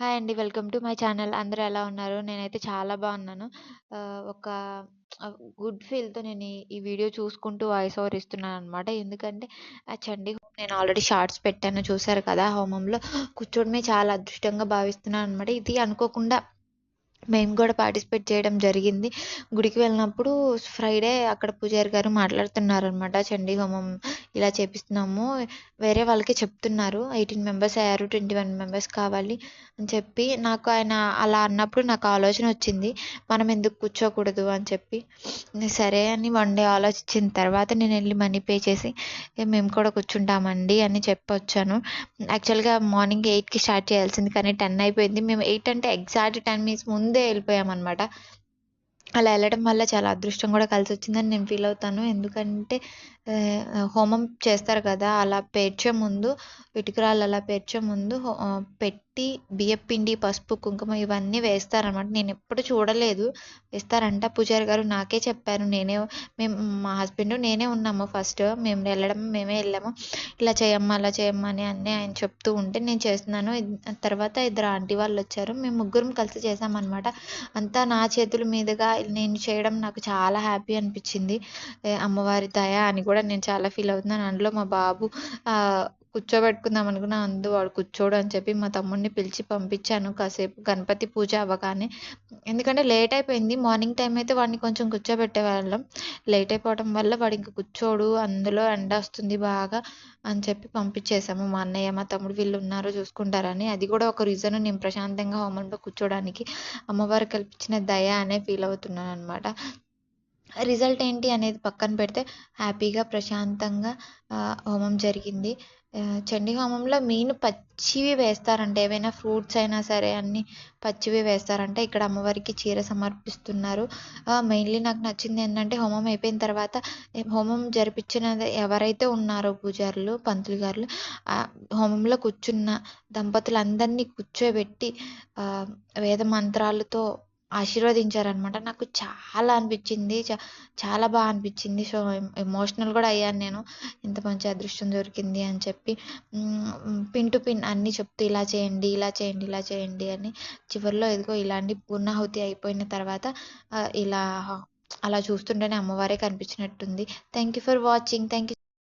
Hi అండి. Welcome to my channel. అందరూ ఎలా ఉన్నారు? నేనైతే చాలా బాగున్నాను. ఒక గుడ్ ఫీల్‌తో నేను ఈ వీడియో చూసుకుంటూ వాయిస్ ఓవర్ ఇస్తున్నాననమాట. ఎందుకంటే ఆ చండీ నేను ఆల్రెడీ షార్ట్స్ పెట్టాను చూసారు కదా! హోమంలో కూర్చోడమే చాలా అదృష్టంగా భావిస్తున్నాను అనమాట ఇది అనుకోకుండా మేము కూడా పార్టిసిపేట్ చేయడం జరిగింది. గుడికి వెళ్ళినప్పుడు ఫ్రైడే అక్కడ పూజారి గారు మాట్లాడుతున్నారనమాట. చండీ హోమం ఇలా చేపిస్తున్నాము. వేరే వాళ్ళకి చెప్తున్నారు. 18 మెంబర్స్ అయ్యారు. 21 మెంబర్స్ కావాలి అని చెప్పి నాకు ఆయన అలా అన్నప్పుడు నాకు ఆలోచన వచ్చింది. మనం ఎందుకు కూర్చోకూడదు అని చెప్పి. సరే అని వన్ డే ఆలోచించిన తర్వాత నేను వెళ్ళి మనీ పే చేసి మేము కూడా కూర్చుంటామండి అని చెప్పి వచ్చాను యాక్చువల్‌గా మార్నింగ్ ఎయిట్కి స్టార్ట్ చేయాల్సింది. కానీ 10 అయిపోయింది. మేము ఎయిట్ అంటే ఎగ్జాక్ట్ 10 మినిట్స్ ముందే వెళ్ళిపోయామన్నమాట అలా వెళ్ళడం వల్ల చాలా అదృష్టం కూడా కలిసి వచ్చిందని నేను ఫీల్ అవుతాను. ఎందుకంటే హోమం చేస్తారు కదా! అలా పేర్చే ముందు ఇటుకరాళ్ళు అలా పేర్చే ముందు ఆహ్, పెట్టి బియ్యపిండి, పసుపు, కుంకుమ ఇవన్నీ వేస్తారనమాట. నేనెప్పుడు చూడలేదు. వేస్తారంట. పూజారి గారు నాకే చెప్పారు. నేనే మేము మా హస్బెండ్, నేనే ఉన్నాము ఫస్ట్. మేము వెళ్ళడం మేమే వెళ్ళాము ఇలా చేయమ్మా, అలా చేయమ్మా అని అన్నీ ఆయన చెప్తూ ఉంటే నేను చేస్తున్నాను. తర్వాత ఇద్దరు ఆంటీ వాళ్ళు వచ్చారు మేము ముగ్గురం కలిసి చేసామన్నమాట అంతా నా చేతుల మీదుగా నేను చేయడం నాకు చాలా హ్యాపీ అనిపించింది అమ్మవారి దయ అని కూడా నేను చాలా ఫీల్ అవుతున్నాను. అందులో మా బాబు కూర్చోబెట్టుకుందాం అనుకున్నా. అందు వాడు కూర్చోడు అని చెప్పి మా తమ్ముడిని పిలిచి పంపించాను కాసేపు గణపతి పూజ అవ్వగానే. ఎందుకంటే లేట్ అయిపోయింది. మార్నింగ్ టైం అయితే వాడిని కొంచెం కూర్చోబెట్టే వాళ్ళం లేట్ అయిపోవడం వల్ల వాడు ఇంక కూర్చోడు. అందులో ఎండ వస్తుంది బాగా అని చెప్పి పంపించేసాము. మా అన్నయ్య, మా తమ్ముడు వీళ్ళు ఉన్నారో చూసుకుంటారని. అది కూడా ఒక రీజన్ నేను ప్రశాంతంగా హోమంలో కూర్చోడానికి అమ్మవారు కల్పించిన దయ అనే ఫీల్ అవుతున్నాను అనమాట రిజల్ట్ ఏంటి అనేది పక్కన పెడితే హ్యాపీగా, ప్రశాంతంగా హోమం జరిగింది. చండీ హోమంలో మెయిన్ పచ్చివి వేస్తారంట. ఏవైనా ఫ్రూట్స్ అయినా సరే అన్ని పచ్చివే వేస్తారంట. ఇక్కడ అమ్మవారికి చీర సమర్పిస్తున్నారు. మెయిన్‌లీ నాకు నచ్చింది ఏంటంటే హోమం అయిపోయిన తర్వాత హోమం జరిపించిన ఎవరైతే ఉన్నారో పూజారులు, పంతులు గారులు హోమంలో కూర్చున్న దంపతులందరినీ కూర్చోబెట్టి వేద మంత్రాలతో ఆశీర్వదించారనమాట. నాకు చాలా అనిపించింది చ చాలా బాగా అనిపించింది సో, ఎమోషనల్ కూడా అయ్యాను నేను. ఇంత మంచి అదృష్టం దొరికింది అని చెప్పి. పిన్ టు పిన్ అన్నీ చెప్తూ ఇలా చేయండి, ఇలా చేయండి, ఇలా చేయండి అని చివరిలో ఇదిగో ఇలాంటి పూర్ణాహుతి అయిపోయిన తర్వాత ఇలా అలా చూస్తుంటేనే అమ్మవారే కనిపించినట్టుంది. Thank you for watching. Thank you.